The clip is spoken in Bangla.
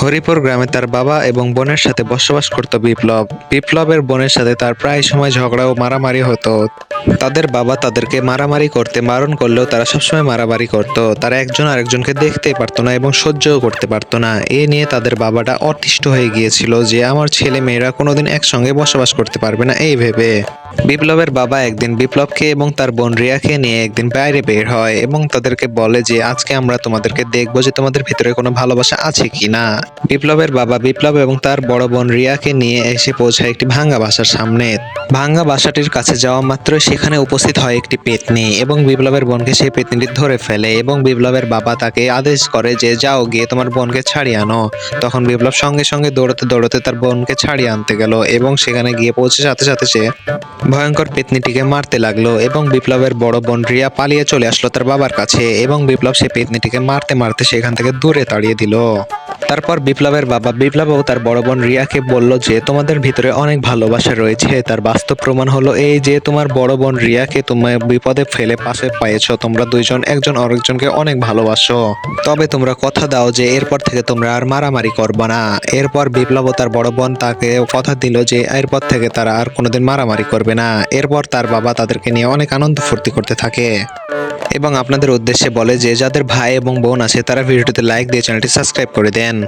হরিপুর গ্রামে তার বাবা এবং বোনের সাথে বসবাস করত বিপ্লব। বিপ্লবের বোনের সাথে তার প্রায় সময় ঝগড়া ও মারামারি হতো। তাদের বাবা তাদেরকে মারামারি করতে, মারণ করলেও তারা সবসময় মারামারি করত। তারা একজন আরেকজনকে দেখতেই পারতো না এবং সহ্যও করতে পারতো না। এ নিয়ে তাদের বাবাটা অতিষ্ঠ হয়ে গিয়েছিল যে, আমার ছেলে মেয়েরা কোনোদিন একসঙ্গে বসবাস করতে পারবে না। এই ভেবে বিপ্লবের বাবা একদিন বিপ্লবকে এবং তার বোন রিয়াকে নিয়ে একদিন বাইরে বের হয় এবং তাদেরকে বলে যে, আজকে আমরা তোমাদেরকে দেখব যে তোমাদের ভিতরে কোনো ভালোবাসা আছে কি না বিপ্লবের বাবা বিপ্লব এবং তার বড় বোন রিয়াকে নিয়ে এসে পৌঁছায় একটি ভাঙ্গা বাসার সামনে। ভাঙ্গা বাসাটির কাছে যাওয়া মাত্র সেখানে উপস্থিত হয় একটি পেতনি এবং বিপ্লবের বোনকে সেই পেতনিটি ধরে ফেলে এবং বিপ্লবের বাবা তাকে আদেশ করে যে, যাও গিয়ে তোমার বোনকে ছাড়িয়ে আনো। তখন বিপ্লব সঙ্গে সঙ্গে দৌড়াতে দৌড়াতে তার বোনকে ছাড়িয়ে আনতে গেল এবং সেখানে গিয়ে পৌঁছে সাথে সাথে সে ভয়ঙ্কর পেতনিটিকে মারতে লাগল এবং বিপ্লবের বড় বোন রিয়া পালিয়ে চলে আসলো তার বাবার কাছে এবং বিপ্লব সেই পেতনিটিকে মারতে মারতে সেখান থেকে দূরে তাড়িয়ে দিল। তারপর বিপ্লবের বাবা বিপ্লব ও তার বড় বোন রিয়াকে বলল যে, তোমাদের ভিতরে অনেক ভালোবাসা রয়েছে। তার বাস্তব প্রমাণ হলো এই যে, তোমার বড় বোন রিয়াকে তোমার বিপদে ফেলে পাশে পাইয়েছো তোমরা দুইজন, একজন আরেকজনকে অনেক ভালোবাসো। তবে তোমরা কথা দাও যে, এরপর থেকে তোমরা আর মারামারি করবে না। এরপর বিপ্লব তার বড় বোন তাকে কথা দিল যে, এরপর থেকে তারা আর কোনোদিন মারামারি করবে না। এরপর তার বাবা তাদেরকে নিয়ে অনেক আনন্দ ফুর্তি করতে থাকে। এবং আপনাদের উদ্দেশ্যে বলে যে, যাদের ভাই এবং বোন আছে, তারা ভিডিওটিতে লাইক দিয়ে চ্যানেলটি সাবস্ক্রাইব করে দেন।